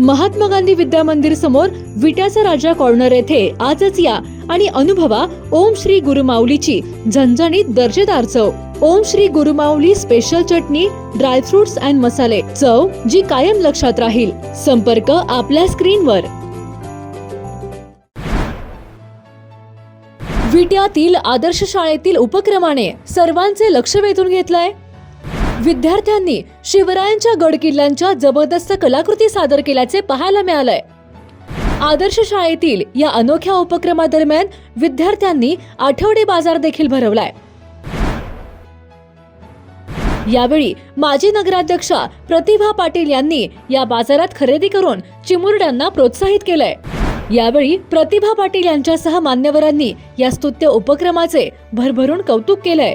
महात्मा गांधी विद्या मंदिर समोर विट्याचा राजा कॉर्नर येथे आजच या आणि अनुभवा ओम श्री गुरुमाऊलीची झणझणीत दर्जेदार चव. ओम श्री गुरुमाऊली स्पेशल चटणी ड्रायफ्रुट्स अँड मसाले चव जी कायम लक्षात राहील. संपर्क आपल्या स्क्रीनवर. विट्यातील आदर्श शाळेतील उपक्रमाने सर्वांचे लक्ष वेधून घेतलंय. विद्यार्थ्यांनी शिवरायांच्या गडकिल्ल्यांच्या जबरदस्त कलाकृती सादर केल्याचे पाहायला मिळालंय. आदर्श शाळेतील या अनोख्या उपक्रमादरम्यान विद्यार्थ्यांनी आठवडी बाजार देखील भरवलाय. यावेळी माजी नगराध्यक्षा प्रतिभा पाटील यांनी या बाजारात खरेदी करून चिमुरड्यांना प्रोत्साहित केलंय. यावेळी प्रतिभा पाटील यांच्यासह मान्यवरांनी या स्तुत्य उपक्रमाचे भरभरून कौतुक केलंय.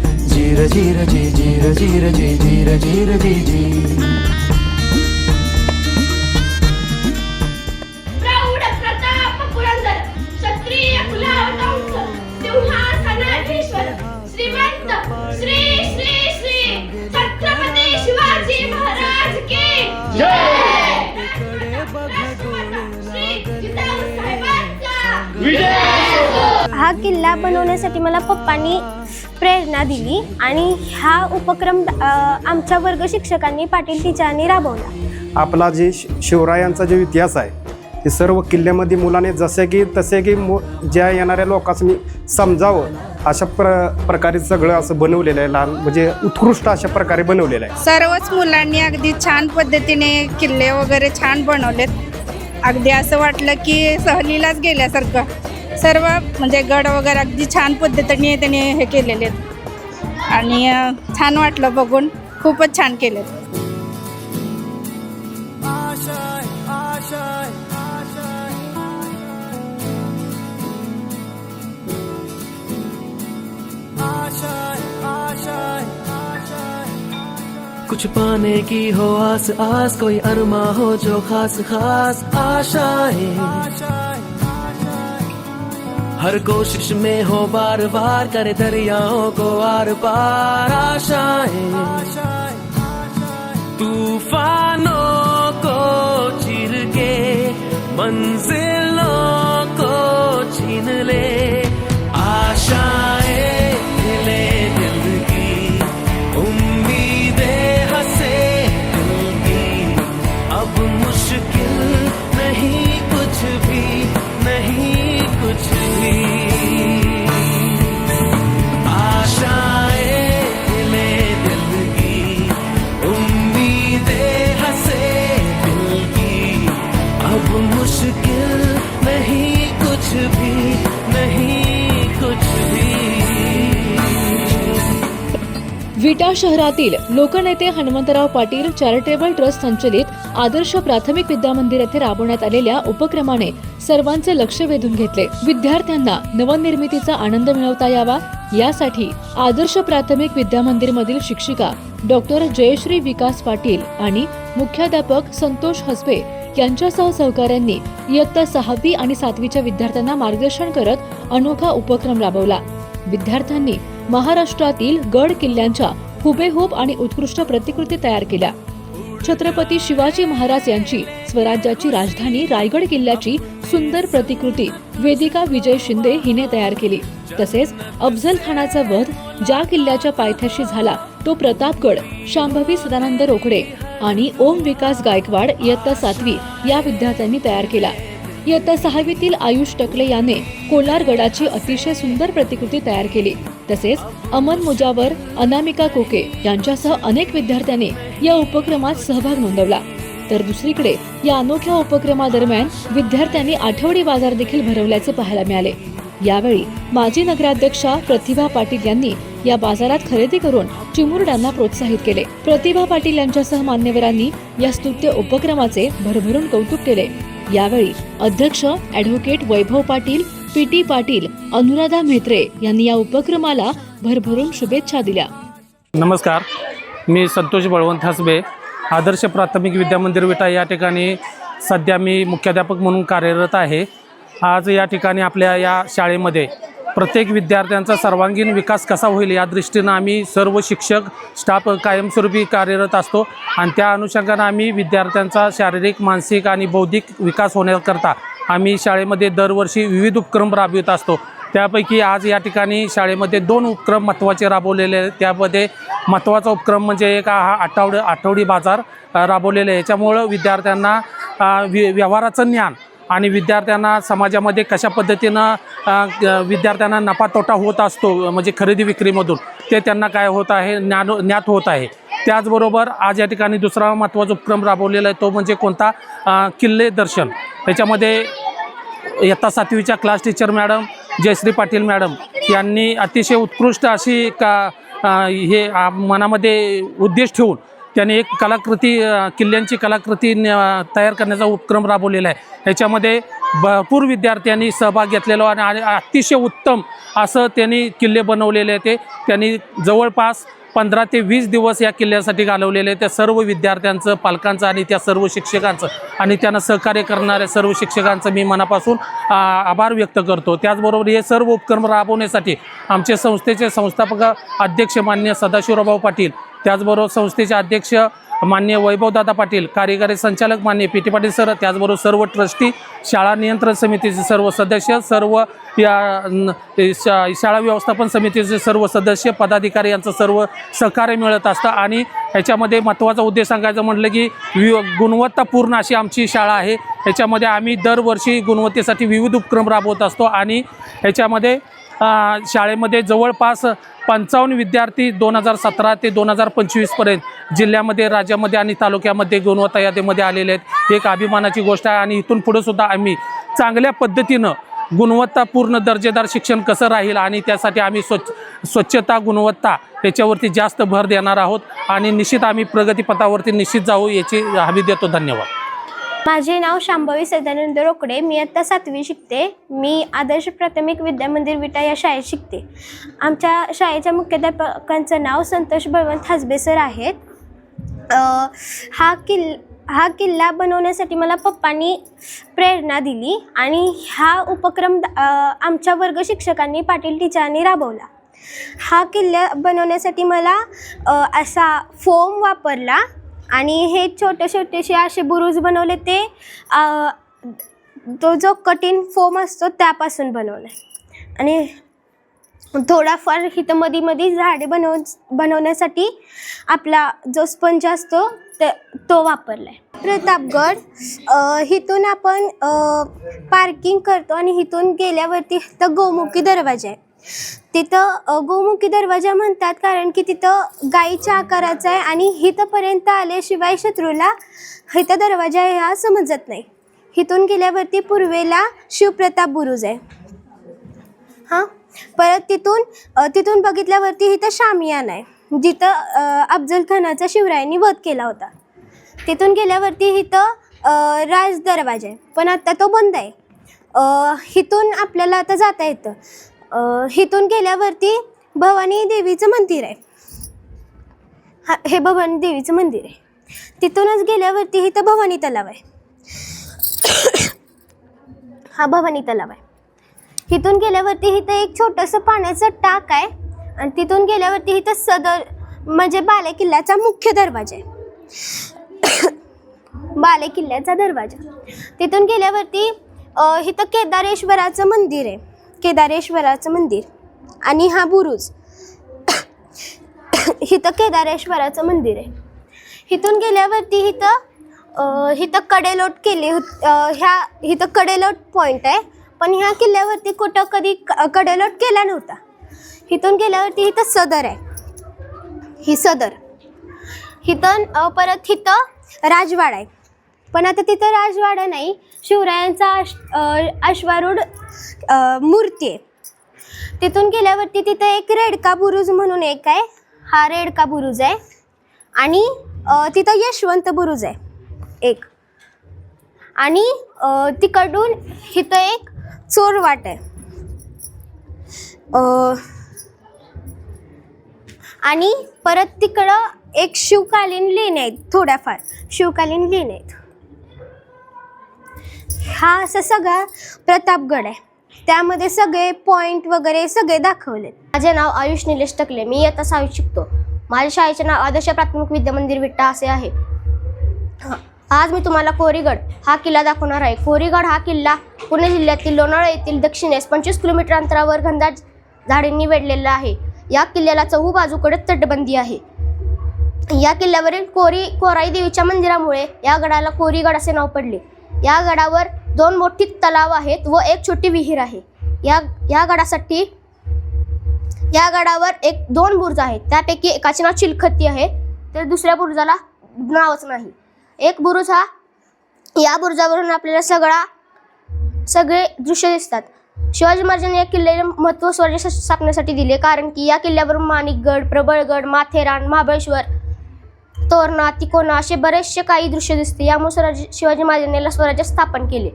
जीर जीर जी जीर जीर जी जीर जीर जी जी. प्रौढ प्रताप पुरंदर क्षत्रिय कुलावत अंश सिंहासनाधीश्वर श्रीमंत श्री श्री श्री छत्रपती शिवाजी महाराज की जय! श्री जिजाऊ साहेबांचा हा किल्ला बनवण्यासाठी मला पप्पांनी प्रेरणा दिली आणि हा उपक्रम आमच्या वर्ग शिक्षकांनी पाटील टीचरांनी राबवला. आपला जे शि- शिवरायांचा जो इतिहास आहे ते सर्व किल्ल्यामध्ये मुलाने जसे की तसे की मु ज्या येणाऱ्या लोकांनी समजावं अशा प्र प्रकारे सगळं असं बनवलेलं आहे लहान म्हणजे उत्कृष्ट अशा प्रकारे बनवलेलं आहे. सर्वच मुलांनी अगदी छान पद्धतीने किल्ले वगैरे छान बनवलेत. अगदी असं वाटलं की सहलीलाच गेल्यासारखं. सर्व म्हणजे गड वगैरे अगदी छान पद्धतीने त्यांनी हे केलेले आहेत. आणि छान वाटलं बघून. खूपच छान केलेत. कुछ पाने की हो आस आस कोई अरमा हो जो खास खास आशाएं हर कोशिश में हो बार बार कर दरियाओं को आर पार आशाएँ। तूफानों को चिर के, मंजिलों को छीन ले। आशाएँ त्या शहरातील लोकनेते हनुमंतराव पाटील चॅरिटेबल ट्रस्ट संचलित आदर्श प्राथमिक विद्यामंदिर येथे राबवण्यात आलेल्या उपक्रमाने सर्वांचे लक्ष वेधून घेतले. विद्यार्थ्यांना नवनिर्मितीचा आनंद मिळवता यावा यासाठी आदर्श प्राथमिक विद्यामंदिर मधील शिक्षिका डॉक्टर जयश्री विकास पाटील आणि मुख्याध्यापक संतोष हसपे यांच्यासह सहकाऱ्यांनी इयत्ता सहावी आणि सातवीच्या विद्यार्थ्यांना मार्गदर्शन करत अनोखा उपक्रम राबवला. विद्यार्थ्यांनी महाराष्ट्रातील गड किल्ल्यांच्या हुबेहूब आणि उत्कृष्ट प्रतिकृती तयार केल्या. छत्रपती शिवाजी महाराज यांची स्वराज्याची राजधानी रायगड किल्ल्याची सुंदर प्रतिकृती वेदिका विजय शिंदे हिने तयार केली. तसेच अफजल खानाचा वध ज्या किल्ल्याच्या पायथ्याशी झाला तो प्रतापगड शांभवी सदानंद रोकडे आणि ओम विकास गायकवाड इयत्ता सातवी या विद्यार्थ्यांनी तयार केला. इयत्ता सहावीतील आयुष टकले याने कोलारगडाची अतिशय सुंदर प्रतिकृती तयार केली. तसेच अमन मुजावर अनामिका कोके यांच्यासह अनेक विद्यार्थ्यांनी या उपक्रमात सहभाग नोंदवला. तर दुसरीकडे या अनोख्या उपक्रमादरम्यान विद्यार्थ्यांनी आठवडी बाजार देखील भरवल्याचे पाहायला मिळाले. यावेळी माजी नगराध्यक्षा प्रतिभा पाटील यांनी या बाजारात खरेदी करून चिमुरड्यांना प्रोत्साहित केले. प्रतिभा पाटील यांच्यासह मान्यवरांनी या स्तुत्य उपक्रमाचे भरभरून कौतुक केले. यावेळी अध्यक्ष advocate Vaibhav Patil P T Patil Anuradha Mhetre यांनी या उपक्रमाला भरभरून शुभेच्छा दिल्या. नमस्कार. मी संतोष बळवंत हसबे आदर्श प्राथमिक विद्यामंदिर विटा या ठिकाणी सध्या मी मुख्याध्यापक म्हणून कार्यरत आहे. आज या ठिकाणी आपल्या या शाळेमध्ये प्रत्येक विद्यार्थ्यांचा सर्वांगीण विकास कसा होईल या दृष्टीनं आम्ही सर्व शिक्षक स्टाफ कायमस्वरूपी कार्यरत असतो. आणि त्या अनुषंगानं आम्ही विद्यार्थ्यांचा शारीरिक मानसिक आणि बौद्धिक विकास होण्याकरता आम्ही शाळेमध्ये दरवर्षी विविध उपक्रम राबवित असतो. त्यापैकी आज या ठिकाणी शाळेमध्ये दोन उपक्रम महत्त्वाचे राबवलेले आहेत. त्यामध्ये महत्त्वाचा उपक्रम म्हणजे एक हा आठवड आठवडी बाजार राबवलेला राबवलेले आहे. याच्यामुळं विद्यार्थ्यांना वि व्यवहाराचं ज्ञान आणि विद्यार्थ्यांना समाजामध्ये कशा पद्धतीनं विद्यार्थ्यांना नफा तोटा होत असतो म्हणजे खरेदी विक्रीमधून ते त्यांना काय होत आहे ज्ञान ज्ञात होत आहे. त्याचबरोबर आज या ठिकाणी दुसरा महत्त्वाचा उपक्रम राबवलेला आहे तो म्हणजे कोणता? किल्ले दर्शन. त्याच्यामध्ये इयत्ता सातवीच्या class teacher madam Jayashree Patil madam यांनी अतिशय उत्कृष्ट अशी का हे मनामध्ये उद्देश ठेवून त्यांनी एक कलाकृती किल्ल्यांची कलाकृती न- तयार करण्याचा उपक्रम राबवलेला आहे. याच्यामध्ये भरपूर विद्यार्थ्यांनी सहभाग घेतलेला आणि अतिशय उत्तम असं त्यांनी किल्ले बनवलेले ते. त्यांनी जवळपास पंधरा ते वीस दिवस या किल्ल्यासाठी घालवलेले त्या सर्व विद्यार्थ्यांचं पालकांचं आणि त्या सर्व शिक्षकांचं. आणि त्यांना सहकार्य करणाऱ्या सर्व शिक्षकांचं मी मनापासून आभार व्यक्त करतो. त्याचबरोबर हे सर्व उपक्रम राबवण्यासाठी आमचे संस्थेचे संस्थापक अध्यक्ष मान्य सदाशिवराव पाटील त्याचबरोबर संस्थेचे अध्यक्ष मान्य वैभवदादा पाटील कार्यकारी संचालक मान्य पी टी पाटील सर त्याचबरोबर सर्व ट्रस्टी शाळा नियंत्रण समितीचे सर्व सदस्य सर्व या शा शाळा व्यवस्थापन समितीचे सर्व सदस्य पदाधिकारी यांचं सर्व सहकार्य मिळत असतं. आणि ह्याच्यामध्ये महत्त्वाचा उद्देश सांगायचं म्हटलं की वि गुणवत्तापूर्ण अशी आमची शाळा आहे. ह्याच्यामध्ये आम्ही दरवर्षी गुणवत्तेसाठी विविध उपक्रम राबवत असतो आणि ह्याच्यामध्ये शाळेमध्ये जवळपास पंचावन्न विद्यार्थी दोन हजार सतरा ते दोन हजार पंचवीसपर्यंत जिल्ह्यामध्ये राज्यामध्ये आणि तालुक्यामध्ये गुणवत्ता यादीमध्ये आलेले आहेत. एक अभिमानाची गोष्ट आहे आणि इथून पुढे सुद्धा आम्ही चांगल्या पद्धतीनं गुणवत्तापूर्ण दर्जेदार शिक्षण कसं राहील आणि त्यासाठी आम्ही स्वच्छ स्वच्छता गुणवत्ता याच्यावरती जास्त भर देणार आहोत आणि निश्चित आम्ही प्रगतीपथावरती निश्चित जाऊ याची हमी देतो. धन्यवाद. माझे नाव शांभवी सदानंद रोकडे. मी आत्ता सातवी शिकते. मी आदर्श प्राथमिक विद्यामंदिर विटा या शाळेत शिकते. आमच्या शाळेच्या मुख्याध्यापकांचं नाव संतोष बळवंत हासबे सर आहेत. हा किल् हा किल्ला बनवण्यासाठी मला पप्पांनी प्रेरणा दिली आणि हा उपक्रम आमच्या वर्ग शिक्षकांनी पाटील टीचरांनी राबवला. हा किल्ला बनवण्यासाठी मला असा फोम वापरला. आणि हे छोटे छोटेसे असे बुरुज बनवले ते अ, तो जो कठीण फोम असतो त्यापासून बनवला आणि थोडाफार इथं मधी मधी झाडे बनव बनवण्यासाठी आपला जो स्पंज असतो ते तो वापरला आहे प्रतापगड हिथून इथून आपण पार्किंग करतो आणि इथून गेल्यावरती तर गोमुखी दरवाजा आहे. तिथं गोमुखी दरवाजा म्हणतात कारण की तिथं गाईच्या आकाराचा आहे आणि इथंपर्यंत आल्याशिवाय शत्रूला इथं दरवाजा हा समजत नाही. इथून गेल्यावरती पूर्वेला शिवप्रताप बुरुज आहे. हां? परत तिथून तिथून बघितल्यावरती इथं शामियान आहे जिथं अफजल खानाचा शिवरायांनी वध केला होता. तिथून गेल्यावरती इथं राज दरवाजा आहे. पण आता तो बंद आहे. इथून आपल्याला आता जाता येतं. इथून गेल्यावरती भवानी देवीचं मंदिर आहे. हा हे भवानी देवीचं मंदिर आहे. तिथूनच गेल्यावरती इथं भवानी तलाव आहे. हा भवानी तलाव आहे. इथून गेल्यावरती इथं एक छोटंसं पाण्याचं टाक आहे आणि तिथून गेल्यावरती इथं सदर म्हणजे बाले किल्ल्याचा मुख्य दरवाजा आहे. बाले किल्ल्याचा दरवाजा. तिथून गेल्यावरती इथं केदारेश्वराचं मंदिर आहे. केदारेश्वराचं मंदिर. आणि हा बुरुज इथं केदारेश्वराचं मंदिर आहे. इथून गेल्यावरती इथं इथं कडेलोट केली ह्या इथं कडेलोट पॉईंट आहे. पण ह्या किल्ल्यावरती कुठं कधी क- कडेलोट केला नव्हता. इथून गेल्यावरती इथं सदर आहे. ही सदर. इथं परत इथं राजवाडा आहे. पण आता तिथं राजवाडा नाही शिवरायांचा अश अश्वारूढ मूर्ती आहे. तिथून गेल्यावरती तिथं एक रेडका बुरुज म्हणून एक आहे. हा रेडका बुरुज आहे. आणि तिथं यशवंत बुरुज आहे. एक. आणि तिकडून इथं एक चोरवाट आहे. आणि परत तिकडं एक शिवकालीन लेण्या आहेत थोड्याफार. शिवकालीन लेण्या आहेत. हा असा सगळा प्रतापगड आहे. त्यामध्ये सगळे पॉईंट वगैरे सगळे दाखवले. माझे नाव आयुष निलेश टकले. मी आता सहावीत शिकतो. माझ्या शाळेचे नाव आदर्श प्राथमिक विद्या मंदिर विट्टा असे आहे. आज मी तुम्हाला कोरीगड हा किल्ला दाखवणार आहे. कोरीगड हा किल्ला पुणे जिल्ह्यातील लोणावळा येथील दक्षिणेस पंचवीस किलोमीटर अंतरावर घनदाट झाडींनी वेढलेला आहे. या किल्ल्याला चहू बाजूकडे तटबंदी आहे. या किल्ल्यावरील कोरी कोराई देवीच्या मंदिरामुळे या गडाला कोरीगड असे नाव पडले. या गडावर दोन मोठी तलाव आहेत व एक छोटी विहीर आहे. या या गडासाठी या गडावर एक दोन बुर्ज आहेत. त्यापैकी एकाचे नाव चिलखती आहे. तर दुसऱ्या बुर्जाला नावच नाही. एक बुरुज हा या बुरुजावरून आपल्याला सगळा सगळे दृश्य दिसतात. शिवाजी महाराजांनी या किल्ल्याचे महत्त्व स्वराज्य स्थापण्यासाठी दिले. कारण की या किल्ल्यावरून माणिकगड प्रबळगड माथेरान महाबळेश्वर तोरणा तिकोना असे बरेचसे काही दृश्य दिसते. यामुळे स्वराज्य शिवाजी महाराजांनी स्वराज्य स्थापन केले.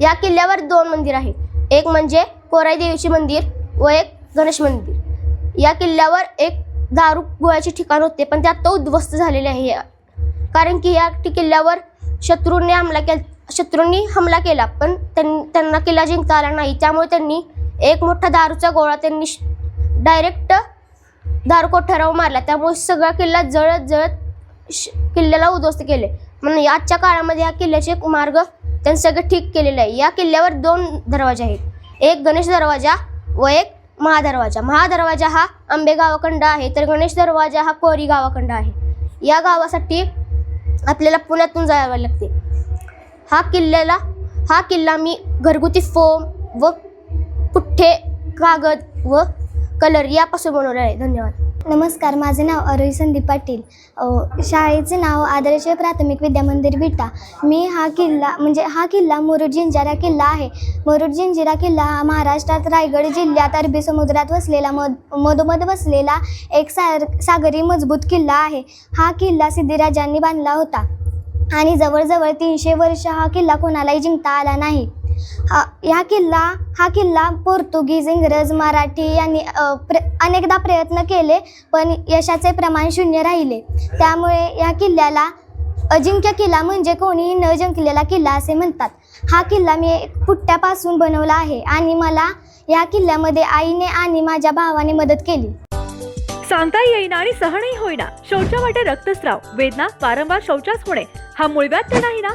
या किल्ल्यावर दोन मंदिर आहेत. एक म्हणजे कोराई देवीचे मंदिर व एक गणेश मंदिर. या किल्ल्यावर एक दारू गोळ्याचे ठिकाण होते पण ते आता उद्ध्वस्त झालेले आहे. या- कारण की या किल्ल्यावर शत्रूंनी हमला केल शत्रूंनी हमला केला पण त्यां त्यांना किल्ला जिंकता आला नाही. त्यामुळे त्यांनी एक मोठा दारूचा गोळा त्यांनी डायरेक्ट दारू कोठारावर मारला. त्यामुळे सगळा किल्ला जळत जळत श- किल्ल्याला उद्ध्वस्त केले. म्हणून आजच्या काळामध्ये या किल्ल्याचे मार्ग त्यांनी सगळे ठीक केलेले आहे. या किल्ल्यावर दोन दरवाजे आहेत. एक गणेश दरवाजा व एक महादरवाजा. महादरवाजा हा आंबे गावाखंड आहे तर गणेश दरवाजा हा कोरी गावाखंड आहे. या गावासाठी आपल्याला पुण्यातून जावे लागते. हा किल्ल्याला हा किल्ला मी घरगुती फोम व पुठ्ठे कागद व कलर यापासून बनवलेला आहे. धन्यवाद. नमस्कार माझे नाव अरुई संदीप पाटील. शाळेचे नाव आदर्श प्राथमिक विद्यामंदिर विटा. मी हा किल्ला म्हणजे हा किल्ला मुरुड जिंजिरा किल्ला आहे. मुरुड जिंजिरा किल्ला हा महाराष्ट्रात रायगड जिल्ह्यात अरबी समुद्रात वसलेला मध मधोमध वसलेला एक सार सागरी मजबूत किल्ला आहे. हा किल्ला सिद्धिराजांनी बांधला होता. आणि जवळजवळ तीनशे वर्ष हा किल्ला कोणालाही जिंकता आला नाही. हा ह्या किल्ला हा किल्ला पोर्तुगीज इंग्रज मराठी यांनी प्र अनेकदा प्रयत्न केले पण यशाचे प्रमाण शून्य राहिले. त्यामुळे या किल्ल्याला अजिंक्य किल्ला म्हणजे कोणीही न जिंकलेला किल्ला असे म्हणतात. हा किल्ला मी पुट्ट्यापासून बनवला आहे आणि मला या किल्ल्यामध्ये आईने आणि माझ्या भावाने मदत केली. सांगता येईना आणि सहनही होईना. शौचा वाटे रक्तस्राव वेदना वारंवार शौचास होणे हा मुळव्यात तर नाही ना?